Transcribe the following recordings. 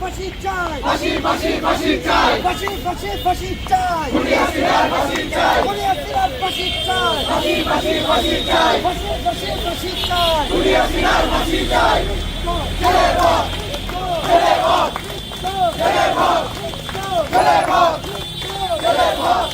ফাঁসি চাই। ফাঁসি ফাঁসি ফাঁসি চাই। ফাঁসি ফাঁসি ফাঁসি চাই। খুনি হাসিনার ফাঁসি চাই। খুনি হাসিনার ফাঁসি চাই। ফাঁসি ফাঁসি ফাঁসি চাই। ফাঁসি ফাঁসি ফাঁসি চাই। খুনি হাসিনার ফাঁসি চাই। ছেলে ভর ছেলে ভর ছেলে ভর ছেলে ভর ছেলে ভর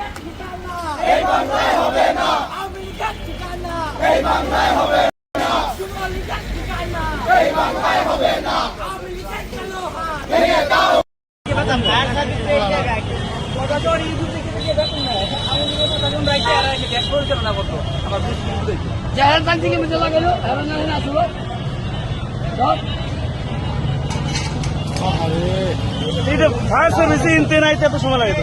ঠিকানা এই বাংলায় হবে না আওয়ামীলীগের ঠিকানা এই বাংলায় হবে যুবলীগের ঠিকানা এই বাংলায় হবে না আওয়ামীলীগের কালো হাত ভেঙে দাও জাহের বাগ থেকে মেজে লাগালো এখন এখানে আসলো। ফায়ার সার্ভিসে ইনতে নাইতে এত সময় লাগে তো।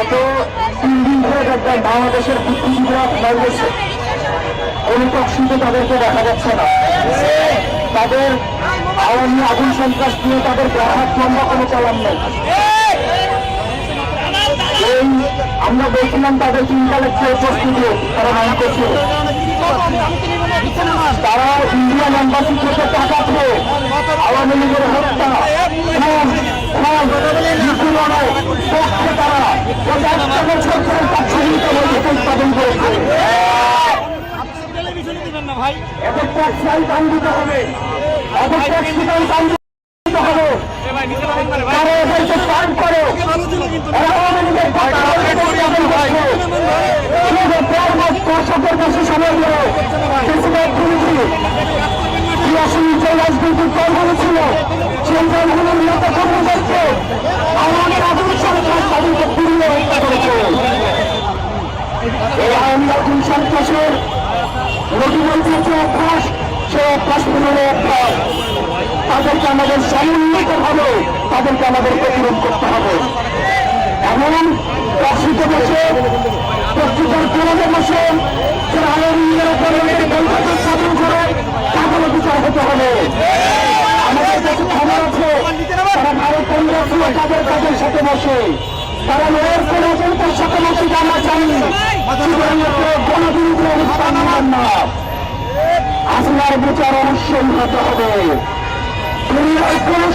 গত তিন দিন ধরে দেখবেন বাংলাদেশের বুদ্ধিজীবীরা ঘুমাই গেছে অনুপক্ষিত তাদেরকে দেখা যাচ্ছে না। তাদের আওয়ামী আগুন সন্ত্রাস নিয়ে তাদের গ্রাহক লম্বা কোনো চালান নেই। এই আমরা বলছিলাম তাদের ইন্টালেকচুয়াল প্রস্তুতি তারা মনে করছিল তারা ইন্ডিয়ান এম্বাসি থেকে টাকা পেয়ে আওয়ামী লীগের হত্যা পক্ষে তারা পঞ্চাশ বছর ধরে তার সহিত উৎপাদন করেছে এত ট্যাক্সাই দাম হবে এত ট্যাক্সিটাই দাম হবে তারা এদেরকে পান করে দর্শকের কাছে সময় দিল প্রেসিডেন্ট যে রাজনৈতিক দলগুলো ছিল, সেই দলগুলো নিহত কর্মীদেরকে আমাদের আধুনিক সরকার তাদেরকে পুরিয়ে হত্যা করেছে। এই তাদেরকে আমাদের সমন্বিত তাদেরকে আমাদের প্রতিরোধ করতে হবে। এমন বসে বসে হতে হবে আমাদের কাছে আসলার বিচার অবশ্যই হতে হবে।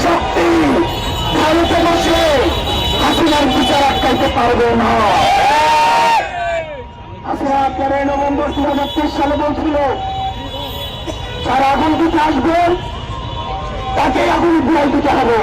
শক্তি ভারতে বসে হাসিনার বিচার আটকাইতে পারবে না। হাসিনা তেরোই নভেম্বর দু হাজার তেইশ সালে বলছিল যারা আগুন দিতে আসবে তাকে আগুন দিতে হবে।